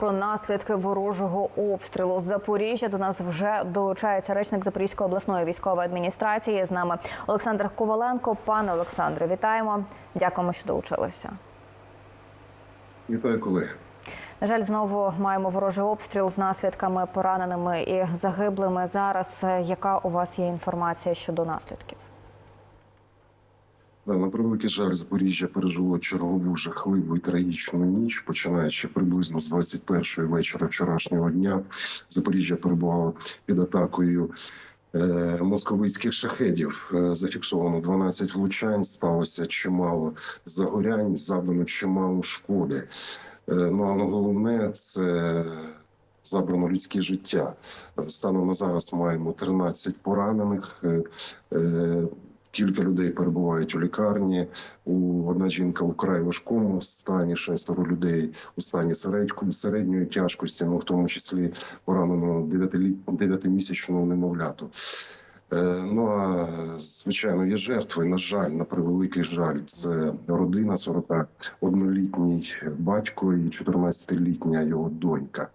Про наслідки ворожого обстрілу з Запоріжжя до нас вже долучається речник Запорізької обласної військової адміністрації. З нами Олександр Коваленко. Пане Олександре, вітаємо. Дякуємо, що долучилися. Вітаю, колеги. На жаль, знову маємо ворожий обстріл з наслідками пораненими і загиблими. Зараз е, яка у вас є інформація щодо наслідків? На превеликий жаль, Запоріжжя пережило чергову жахливу і трагічну ніч, починаючи приблизно з 21-ї вечора вчорашнього дня. Запоріжжя перебувало під атакою е, московицьких шахедів. Е, зафіксовано 12 влучань, сталося чимало загорянь, завдано чимало шкоди. Е, ну а головне це. Забрано людське життя. Станом на зараз маємо 13 поранених. Е, е, Кілька людей перебувають у лікарні. У одна жінка у край важкому стані, шестеро людей у стані середньої, тяжкості, ну в тому числі поранено 9-місячного немовляту. Е, Ну а звичайно, є жертви. На жаль, на превеликий жаль, це родина 41-літній батько і 14-літня його донька.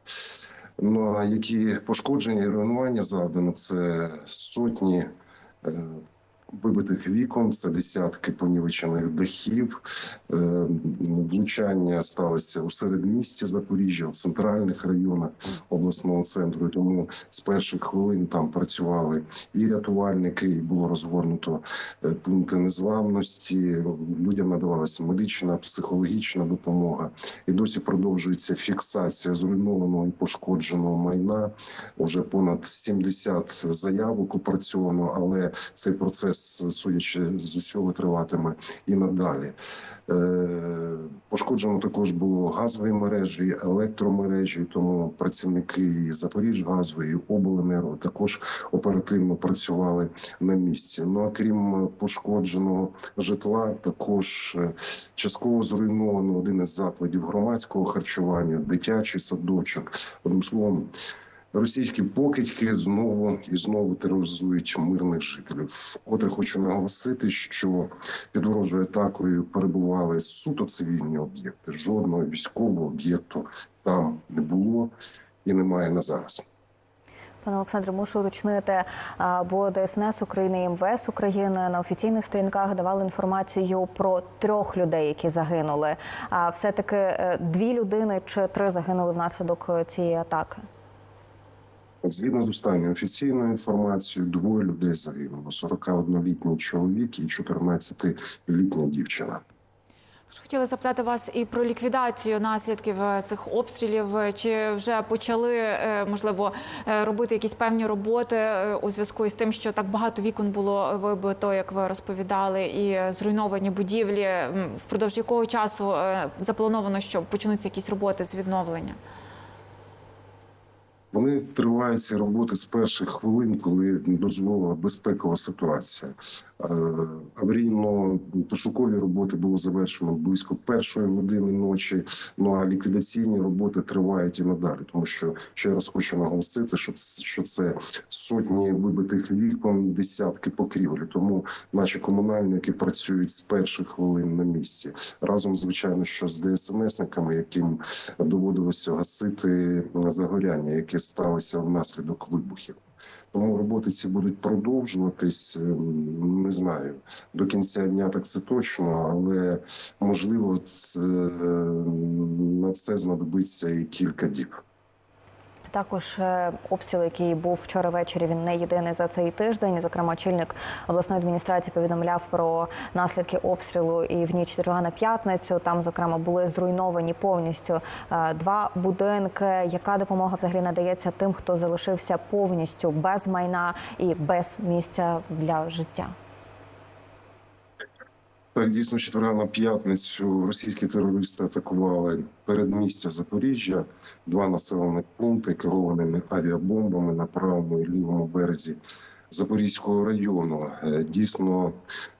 Ну а які пошкодження і руйнування завдано, це сотні. Вибитих вікон, це десятки понівечених дахів. Е, Влучання сталося у середмісті Запоріжжя, в центральних районах обласного центру. Тому з перших хвилин там працювали і рятувальники, і було розгорнуто е, пункти незламності. Людям надавалася медична, психологічна допомога. І досі продовжується фіксація зруйнованого і пошкодженого майна. Уже понад 70 заявок опрацьовано, але цей процес, судячи з усього, триватиме і надалі. Е, Пошкоджено також було газові мережі, електромережі. Тому працівники Запоріжгазу і обленерго також оперативно працювали на місці. Ну а крім пошкодженого житла, також е, частково зруйновано один із закладів громадського харчування, дитячий садочок. Одним словом. Російські покидьки знову і знову тероризують мирних жителів. Вкотре хочу наголосити, що під ворожою атакою перебували суто цивільні об'єкти. Жодного військового об'єкту там не було і немає на зараз. Пане Олександре, мушу уточнити, бо ДСНС України і МВС України на офіційних сторінках давали інформацію про трьох людей, які загинули. А все таки е, дві людини чи три загинули внаслідок е, цієї атаки. Згідно з останньою офіційною інформацією, двоє людей загинуло: 41-літній чоловік і 14-літня дівчина. Хотіла запитати вас і про ліквідацію наслідків е, цих обстрілів. Чи вже почали е, можливо е, робити якісь певні роботи у зв'язку із тим, що так багато вікон було вибито, як ви розповідали, і зруйновані будівлі? Впродовж якого часу заплановано, що почнуться якісь роботи з відновлення? Вони тривають ці роботи з перших хвилин, коли дозволила безпекова ситуація. Е, Аварійно-пошукові роботи було завершено близько першої години ночі. Ну а ліквідаційні роботи тривають і надалі, тому що ще раз хочу наголосити, що що це сотні вибитих вікон, десятки покрівлі. Тому наші комунальники працюють з перших хвилин на місці разом, звичайно, що з ДСНСниками, яким доводилося гасити загоряння, яке сталося внаслідок вибухів. Тому роботи ці будуть продовжуватись. ем, Не знаю до кінця дня, так це точно, але можливо, це, на це знадобиться і кілька діб. Також е, обстріл, який був вчора ввечері, він не єдиний за цей тиждень. Зокрема, очільник обласної адміністрації повідомляв про наслідки обстрілу і в ніч четверга на п'ятницю. Там, зокрема, були зруйновані повністю е, два будинки. Яка допомога взагалі надається тим, хто залишився повністю без майна і без місця для життя? Так, дійсно, четверга на п'ятницю російські терористи атакували передмістя Запоріжжя, два населених пункти керованими авіабомбами на правому і лівому березі Запорізького району. Е, Дійсно,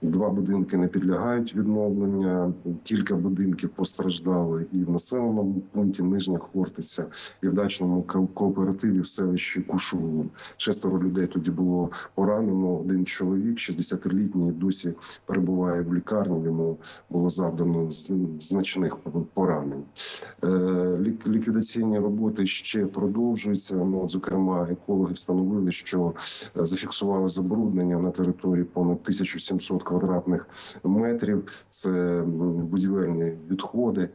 два будинки не підлягають відновлення. Кілька будинків постраждали і в населеному пункті Нижня Хортиця, і в дачному кооперативі в селищі Кушугу. Шестеро людей тоді було поранено. Один чоловік, 60-літній, досі перебуває в лікарні. Йому було завдано значних поранень. Е, Ліквідаційні роботи ще продовжуються. Ну, зокрема, екологи встановили, що е, зафіксували забруднення на території понад 1700 квадратних метрів. Це будівельні відходи.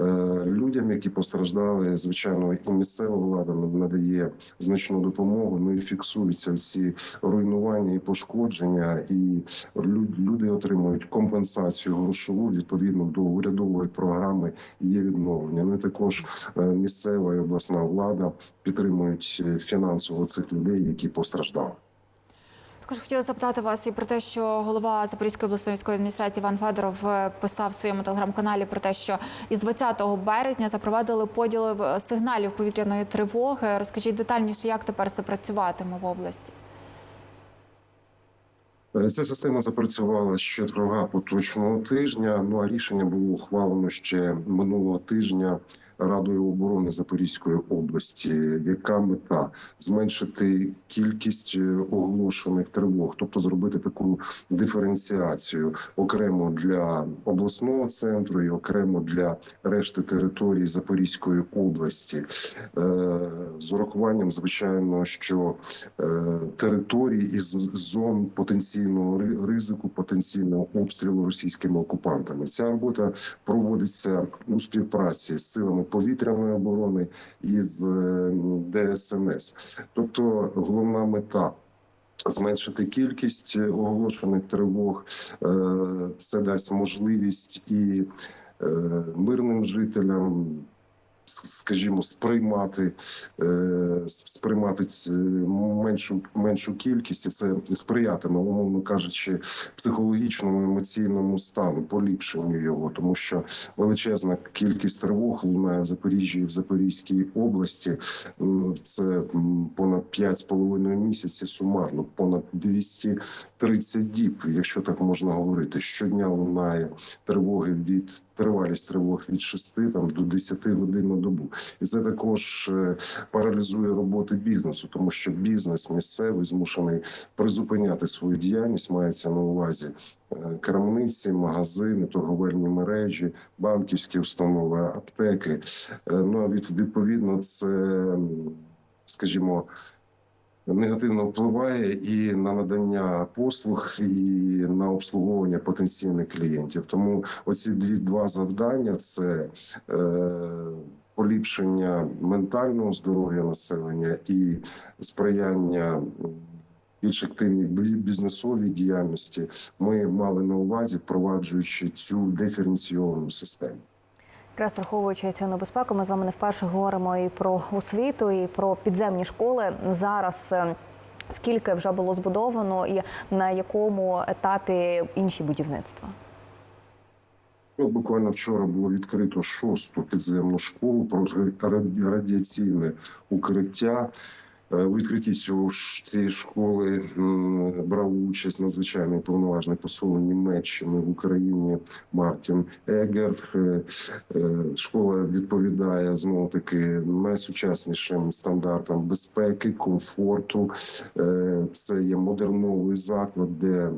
Е, Людям, які постраждали, звичайно, і місцева влада надає значну допомогу. Ну і фіксуються ці руйнування і пошкодження, і люди отримують компенсацію грошову відповідно до урядової програми є відновлення. Ну і також е, місцева і обласна влада підтримують е, фінансово цих людей, які постраждали. Також хотіла запитати вас і про те, що голова Запорізької обласної військової адміністрації Іван Федоров е, писав в своєму телеграм-каналі про те, що із 20 березня запровадили поділ е, сигналів повітряної тривоги. Розкажіть детальніше, як тепер це працюватиме в області. Е, Ця система запрацювала ще трога поточного тижня. Ну а рішення було ухвалено ще минулого тижня Радою оборони Запорізької області. Яка мета зменшити кількість е, оголошених тривог, тобто зробити таку диференціацію окремо для обласного центру і окремо для решти території Запорізької області, Е, з урахуванням, звичайно, що е, територій із зон потенційного ризику, потенційного обстрілу російськими окупантами. Ця робота проводиться у співпраці з силами повітряної оборони і з е, ДСНС. Тобто, головна мета. Зменшити кількість е, оголошених тривог, це дасть можливість і мирним жителям, скажімо, сприймати е, сприймати меншу меншу кількість, і це сприятиме, умовно кажучи, психологічному емоційному стану, поліпшенню його, тому що величезна кількість тривог лунає в Запоріжжі і в Запорізькій області. Це понад 5,5 місяці сумарно, понад 230 діб, якщо так можна говорити. Щодня лунає тривоги від тривалість тривог від 6 там до 10 годин на добу, і це також е, паралізує роботи бізнесу, тому що бізнес місцевий змушений призупиняти свою діяльність. Мається на увазі е, крамниці, магазини, торговельні мережі, банківські установи, аптеки. Е, Ну а відповідно це, скажімо. Негативно впливає і на надання послуг, і на обслуговування потенційних клієнтів. Тому оці дві два завдання це е, поліпшення ментального здоров'я населення і сприяння більш активній бізнесовій діяльності. Ми мали на увазі, впроваджуючи цю диференційовану систему. Якраз враховуючи цю небезпеку, ми з вами не вперше говоримо і про освіту, і про підземні школи. Зараз е, скільки вже було збудовано, і на якому етапі інші будівництва? Ну, буквально вчора було відкрито шосту підземну школу про раді- радіаційне укриття. Е, У відкритті цього цієї школи брав участь надзвичайний повноважний посол Німеччини в Україні Мартін Егер. Е, е, Школа відповідає знову таки найсучаснішим стандартам безпеки, комфорту. Це є модерновий заклад, де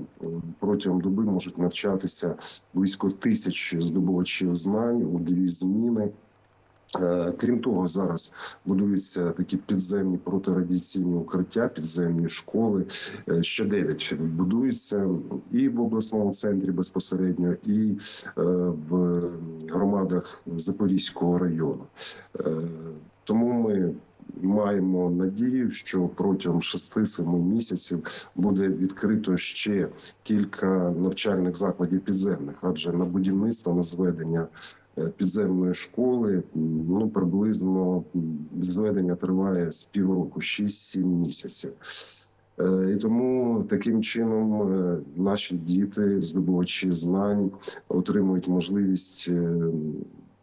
протягом доби можуть навчатися близько тисячі здобувачів знань у дві зміни. Е, Крім того, зараз будуються такі підземні протирадіаційні укриття, підземні школи. Е, Ще дев'ять будуються і в обласному центрі безпосередньо, і е, в громадах Запорізького району. Тому ми маємо надію, що протягом 6-7 місяців буде відкрито ще кілька навчальних закладів підземних, адже на будівництво на зведення підземної школи ну приблизно зведення триває з півроку, 6-7 місяців. Е, І тому таким чином е, наші діти, здобувачі знань, отримують можливість е,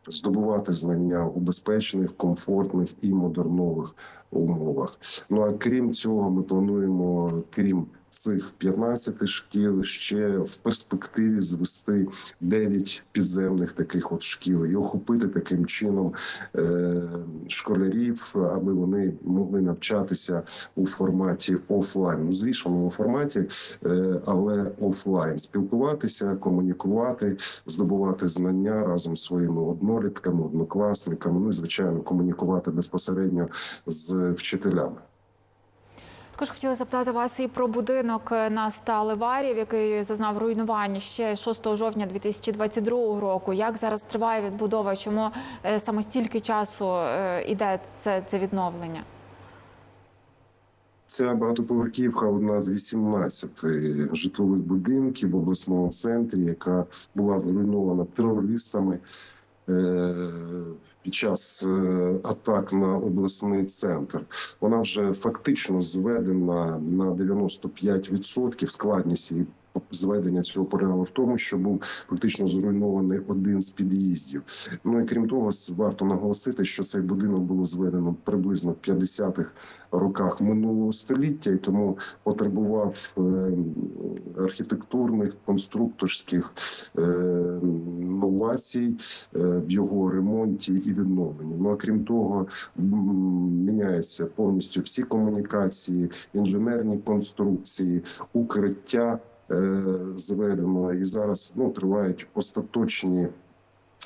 здобувати знання у безпечних, комфортних і модернових умовах. Ну а крім цього, ми плануємо, крім цих 15 шкіл, ще в перспективі звести 9 підземних таких от шкіл і охопити таким чином е, школярів, аби вони могли навчатися у форматі офлайн, у зрішеному форматі, е, але офлайн, спілкуватися, комунікувати, здобувати знання разом з своїми однолітками, однокласниками. Ну і звичайно, комунікувати безпосередньо з вчителями. Також хотіла запитати вас і про будинок на Сталеварів, який зазнав руйнування ще 6 жовтня 2022 року. Як зараз триває відбудова? Чому е, саме стільки часу е, іде це, це відновлення? Ця багатоповерхівка одна з 18 житлових будинків в обласному центрі, яка була зруйнована терористами е, під час е, атак на обласний центр. Вона вже фактично зведена на 95%. Складність зведення цього полягала в тому, що був фактично зруйнований один з під'їздів. Ну і крім того, варто наголосити, що цей будинок було зведено приблизно в 50-х роках минулого століття, і тому потребував е, архітектурних конструкторських е, новацій е, в його ремонті і відновленні. Ну а крім того, міняються повністю всі комунікації, інженерні конструкції, укриття зведено, і зараз ну тривають остаточні.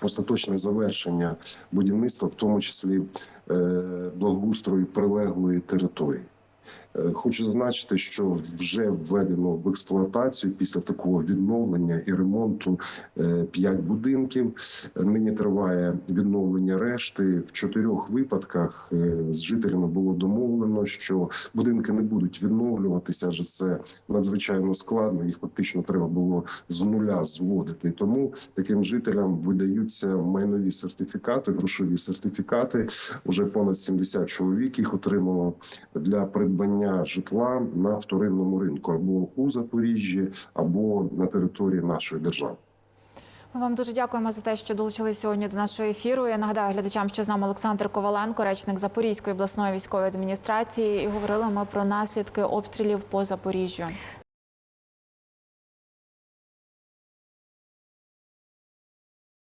Остаточне завершення будівництва, в тому числі е, благоустрою прилеглої території. Е, Хочу зазначити, що вже введено в експлуатацію після такого відновлення і ремонту е, п'ять будинків. Нині триває відновлення решти. В чотирьох випадках е, з жителями було домовлено, що будинки не будуть відновлюватися, адже це надзвичайно складно. Їх фактично треба було з нуля зводити. Тому таким жителям видаються майнові сертифікати, грошові сертифікати. Уже понад 70 чоловік їх отримало для житла на вторинному ринку або у Запоріжжі, або на території нашої держави. Ми вам дуже дякуємо за те, що долучились сьогодні до нашого ефіру. Я нагадаю глядачам, що з нами Олександр Коваленко, речник Запорізької обласної військової адміністрації, і говорили ми про наслідки обстрілів по Запоріжжю.